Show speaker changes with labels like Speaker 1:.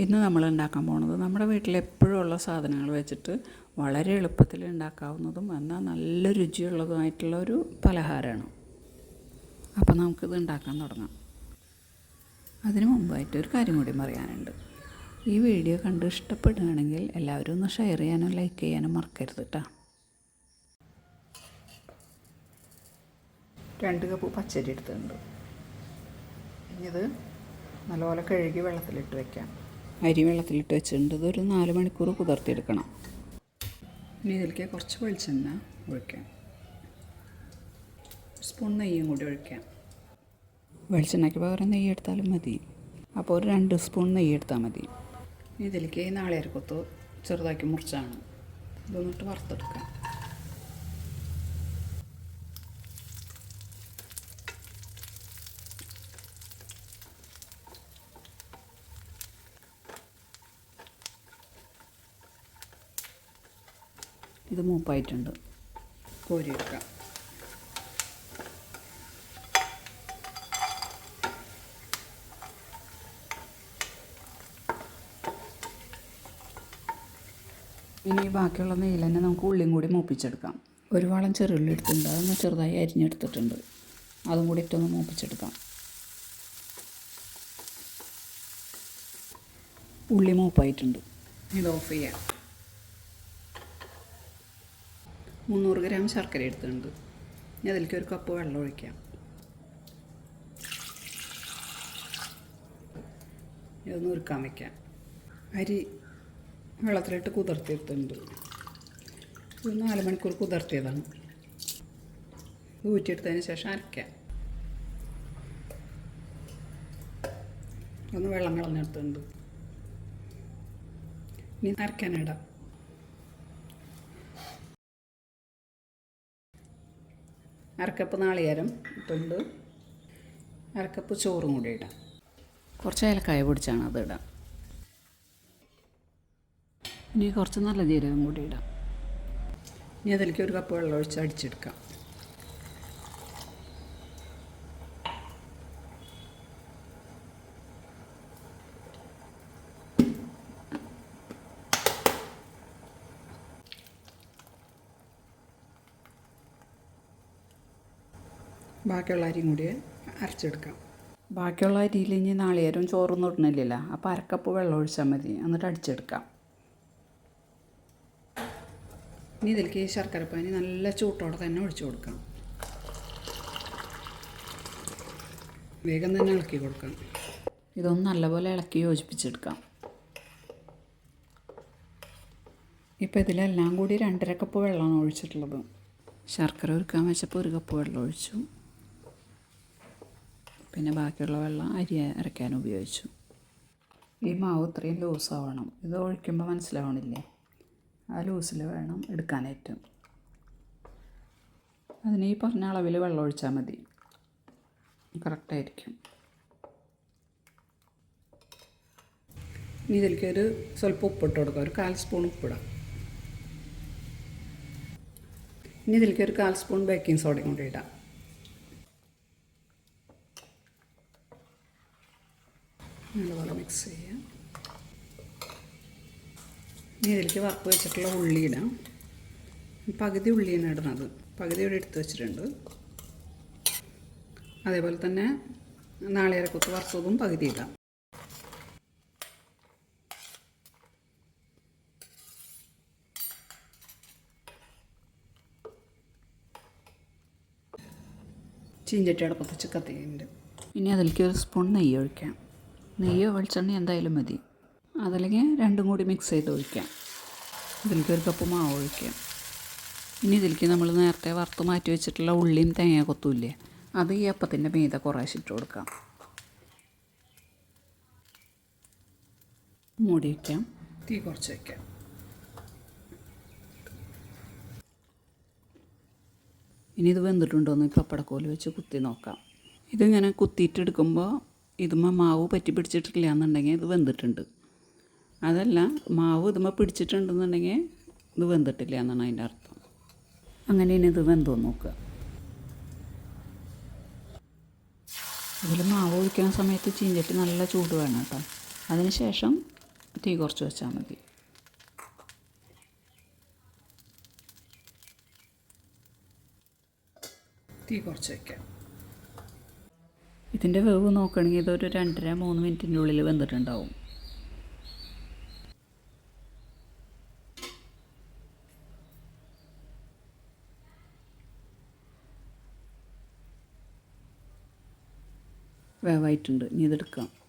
Speaker 1: ഇന്ന് നമ്മൾ ഉണ്ടാക്കാൻ പോകുന്നത് നമ്മുടെ വീട്ടിൽ എപ്പോഴും ഉള്ള സാധനങ്ങൾ വെച്ചിട്ട് വളരെ എളുപ്പത്തിൽ ഉണ്ടാക്കാവുന്നതും എന്നാൽ നല്ല രുചിയുള്ളതുമായിട്ടുള്ള ഒരു പലഹാരമാണ്. അപ്പോൾ നമുക്കിത് ഉണ്ടാക്കാൻ തുടങ്ങാം. അതിനു മുമ്പായിട്ട് ഒരു കാര്യം കൂടി പറയാനുണ്ട്. ഈ വീഡിയോ കണ്ട് ഇഷ്ടപ്പെടുകയാണെങ്കിൽ എല്ലാവരും ഒന്ന് ഷെയർ ചെയ്യാനും ലൈക്ക് ചെയ്യാനും മറക്കരുത് കേട്ടോ രണ്ട് കപ്പ് പച്ചരി എടുത്തിട്ടുണ്ട്. ഇനി ഇത് നല്ലപോലെ കഴുകി വെള്ളത്തിലിട്ട് വെക്കാം. അരി വെള്ളത്തിലിട്ട് വെച്ചിട്ടുണ്ട്. ഇതൊരു നാല് മണിക്കൂർ കുതിർത്തിയെടുക്കണം. ഇനി ഇതിലേക്ക് കുറച്ച് വെളിച്ചെണ്ണ ഒഴിക്കാം. സ്പൂൺ നെയ്യും കൂടി ഒഴിക്കാം. വെളിച്ചെണ്ണയ്ക്ക് പകരം നെയ്യ് എടുത്താലും മതി. അപ്പോൾ ഒരു രണ്ട് സ്പൂൺ നെയ്യ് എടുത്താൽ മതി. ഇതിലേക്ക് നാളികേരക്കൊത്ത് ചെറുതാക്കി മുറിച്ചാണ്. ഇതൊന്നിട്ട് വറുത്തെടുക്കാം. ഇത് മൂപ്പായിട്ടുണ്ട്. കോരിയെടുക്കാം. ഇനി ബാക്കിയുള്ള നെയ്യിൽ തന്നെ നമുക്ക് ഉള്ളിയും കൂടി മൂപ്പിച്ചെടുക്കാം. ഒരു വളം ചെറുള്ളി എടുത്തിട്ടുണ്ട്. അതൊന്ന് ചെറുതായി അരിഞ്ഞെടുത്തിട്ടുണ്ട്. അതും കൂടി ഇട്ടൊന്ന് മൂപ്പിച്ചെടുക്കാം. ഉള്ളി മൂപ്പായിട്ടുണ്ട്. ഇത് ഓഫ് ചെയ്യാം. മുന്നൂറ് ഗ്രാം ശർക്കര എടുത്തിട്ടുണ്ട്. ഇനി അതിലേക്ക് ഒരു കപ്പ് വെള്ളം ഒഴിക്കാം. ഇതൊന്ന് ഉരുക്കാൻ വയ്ക്കാം അരി വെള്ളത്തിലിട്ട് കുതിർത്തിയെടുത്തിട്ടുണ്ട് ഇത് നാല് മണിക്കൂർ കുതിർത്തിയതാണ്. ഇത് ഊറ്റിയെടുത്തതിന് ശേഷം അരയ്ക്കാം ഒന്ന് വെള്ളം കളഞ്ഞെടുത്തിട്ടുണ്ട്. ഇനി അരക്കാനിടാം. അരക്കപ്പ് നാളികേരം ഇട്ടുണ്ട് അരക്കപ്പ് ചോറും കൂടി ഇടാം. കുറച്ച് ഏലക്കായ പൊടിച്ചാണ് അത് ഇടാം. ഇനി കുറച്ച് നല്ല ജീരകം കൂടി ഇടാം. ഇനി അതിലേക്ക് ഒരു കപ്പ് വെള്ളം ഒഴിച്ച് അടിച്ചെടുക്കാം. ബാക്കിയുള്ള അരിയും കൂടി അരച്ചെടുക്കാം. ബാക്കിയുള്ള അരിയിൽ ഇനി നാളികേരം ചോറൊന്നും ഇടണില്ലല്ലോ. അപ്പോൾ അരക്കപ്പ് വെള്ളം ഒഴിച്ചാൽ മതി. എന്നിട്ട് അടിച്ചെടുക്കാം. ഇനി ഇതിലേക്ക് ഈ ശർക്കരപ്പാനി നല്ല ചൂട്ടോടെ തന്നെ ഒഴിച്ചു കൊടുക്കാം. വേഗം തന്നെ ഇളക്കി കൊടുക്കാം. ഇതൊന്ന് നല്ലപോലെ ഇളക്കി യോജിപ്പിച്ചെടുക്കാം. ഇപ്പോൾ ഇതിലെല്ലാം കൂടി രണ്ടര കപ്പ് വെള്ളമാണ് ഒഴിച്ചിട്ടുള്ളത്. ശർക്കര ഒരുക്കാൻ വെച്ചപ്പോൾ ഒരു കപ്പ് വെള്ളം ഒഴിച്ചു. പിന്നെ ബാക്കിയുള്ള വെള്ളം അരി അരക്കാൻ ഉപയോഗിച്ചു. ഈ മാവ് ഇത്രയും ലൂസാവണം. ഇത് ഒഴിക്കുമ്പോൾ മനസ്സിലാവണില്ലേ? ആ ലൂസിൽ വേണം എടുക്കാനായിട്ട്. അതിന് ഈ പറഞ്ഞ അളവിൽ വെള്ളം ഒഴിച്ചാൽ മതി. കറക്റ്റായിരിക്കും. ഇതിലേക്ക് ഒരു സ്വല്പം ഉപ്പിട്ട് കൊടുക്കാം. ഒരു കാൽ സ്പൂൺ ഉപ്പിടാം. ഇനി ഇതിലേക്ക് ഒരു കാൽ സ്പൂൺ ബേക്കിംഗ് സോഡയും കൂടി ഇടാം. നല്ലപോലെ മിക്സ് ചെയ്യാം ഇനി ഇതിലേക്ക് വറുത്ത് വെച്ചിട്ടുള്ള ഉള്ളി പകുതി ഉള്ളിയാണ് ഇടുന്നത്. പകുതി ഇവിടെ എടുത്ത് വെച്ചിട്ടുണ്ട്. അതേപോലെ തന്നെ നാളികേരക്കൊത്ത് വറുത്തതും പകുതി ഇടാം. ചീഞ്ചട്ടി അടുപ്പത്ത് കത്തിയുണ്ട് ഇനി അതിലേക്ക് ഒരു സ്പൂൺ നെയ്യ് ഒഴിക്കാം നെയ്യോ വെളിച്ചെണ്ണ എന്തായാലും മതി. അതല്ലെങ്കിൽ രണ്ടും കൂടി മിക്സ് ചെയ്ത് ഒഴിക്കാം. ഇതിലേക്ക് ഒരു കപ്പ് മാവ് ഒഴിക്കാം. ഇനി ഇതിലേക്ക് നമ്മൾ നേരത്തെ വറുത്ത് മാറ്റി വെച്ചിട്ടുള്ള ഉള്ളിയും തേങ്ങ കൊത്തൂല്ലേ അത് ഈ അപ്പത്തിന്റെ മീത കുറേശ്ശെ ഇട്ട് കൊടുക്കാം. മൂടി വയ്ക്കാം തീ കുറച്ച് വയ്ക്കാം ഇനി ഇത് വെന്തിട്ടുണ്ടോ എന്ന് പപ്പടക്കോൽ വെച്ച് കുത്തി നോക്കാം. ഇതിങ്ങനെ കുത്തിയിട്ടെടുക്കുമ്പോൾ ഇതുമ്മ മാവ് പറ്റി പിടിച്ചിട്ടില്ല എന്നുണ്ടെങ്കിൽ ഇത് വെന്തിട്ടുണ്ട്. അതല്ല മാവ് ഇതുമ്മ പിടിച്ചിട്ടുണ്ടെന്നുണ്ടെങ്കിൽ ഇത് വെന്തിട്ടില്ല എന്നാണ് അതിന്റെ അർത്ഥം. അങ്ങനെ ഇനി ഇത് വെന്തോ നോക്കുക. ഇതിൽ മാവ് ഒഴിക്കുന്ന സമയത്ത് ചീഞ്ചട്ടി നല്ല ചൂട് വേണം കേട്ടോ. അതിന് ശേഷം തീ കുറച്ച് വെച്ചാൽ മതി. തീ കുറച്ച് വയ്ക്കാം ഇതിന്റെ വേവ് നോക്കുകയാണെങ്കിൽ ഇതൊരു രണ്ടര മൂന്ന് മിനിറ്റിന്റെ ഉള്ളിൽ വെന്തിട്ടുണ്ടാവും. വേവായിട്ടുണ്ട്. ഇനി ഇതെടുക്കാം.